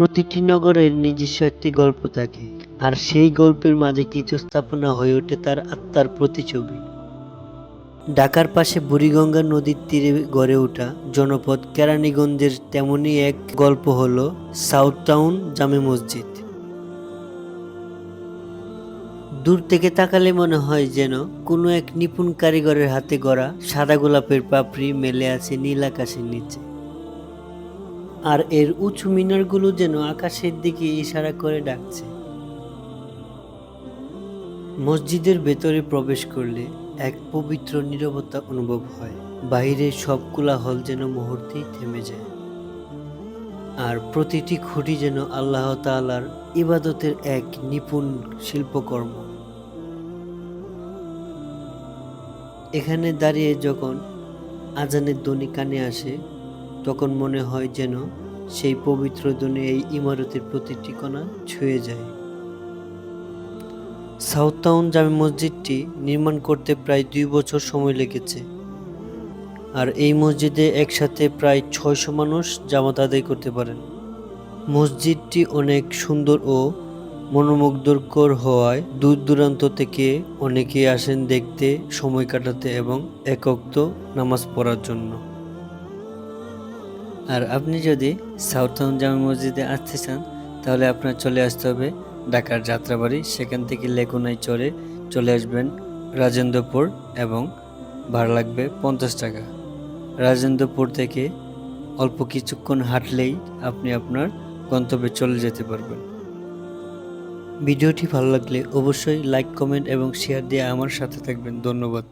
প্রতিটি নগরের নিজস্ব একটি গল্প থাকে, আর সেই গল্পের মাঝে কিছু স্থাপনা হয়ে ওঠে তার আত্মার প্রতিছবি ঢাকার পাশে বুড়িগঙ্গা নদীর তীরে গড়ে ওঠা জনপদ কেরানীগঞ্জের তেমনই এক গল্প হল সাউথ টাউন জামে মসজিদ। দূর থেকে তাকালে মনে হয় যেন কোনো এক নিপুণ কারিগরের হাতে গড়া সাদা গোলাপের পাপড়ি মেলে আছে নীল আকাশের নিচে। আর এর উঁচু মিনারগুলো যেন আকাশের দিকে ইশারা করে ডাকছে। মসজিদের ভেতরে প্রবেশ করলে এক পবিত্র নীরবতা অনুভব হয়। বাইরে সব কোলাহল যেন মুহূর্তেই থেমে যায়। আর প্রতিটি খুঁটি যেন আল্লাহ তাআলার ইবাদতের এক নিপুণ শিল্পকর্ম। এখানে দাঁড়িয়ে যখন আজানের ধ্বনি কানে আসে তখন মনে হয় যেন সেই পবিত্র ধ্বনি এই ইমারতের প্রতিটি কণা ছুঁয়ে যায়। সাউথ টাউন জামে মসজিদটি নির্মাণ করতে প্রায় দুই বছর সময় লেগেছে। আর এই মসজিদে একসাথে প্রায় ছয়শো মানুষ জামাত আদায় করতে পারেন। মসজিদটি অনেক সুন্দর ও মনোমুগ্ধকর হওয়ায় দূর দূরান্ত থেকে অনেকে আসেন দেখতে, সময় কাটাতে এবং একক্ত নামাজ পড়ার জন্য। আর আপনি যদি সাউথ টাউন জামে মসজিদে আসতে চান, তাহলে আপনার চলে আসতে হবে ঢাকার যাত্রাবাড়ি। সেখান থেকে লেগুনায় চড়ে চলে আসবেন রাজেন্দ্রপুর এবং ভাড়া লাগবে পঞ্চাশ টাকা। রাজেন্দ্রপুর থেকে অল্প কিছুক্ষণ হাঁটলেই আপনি আপনার গন্তব্যে চলে যেতে পারবেন। ভিডিওটি ভালো লাগলে অবশ্যই লাইক, কমেন্ট এবং শেয়ার দিয়ে আমার সাথে থাকবেন। ধন্যবাদ।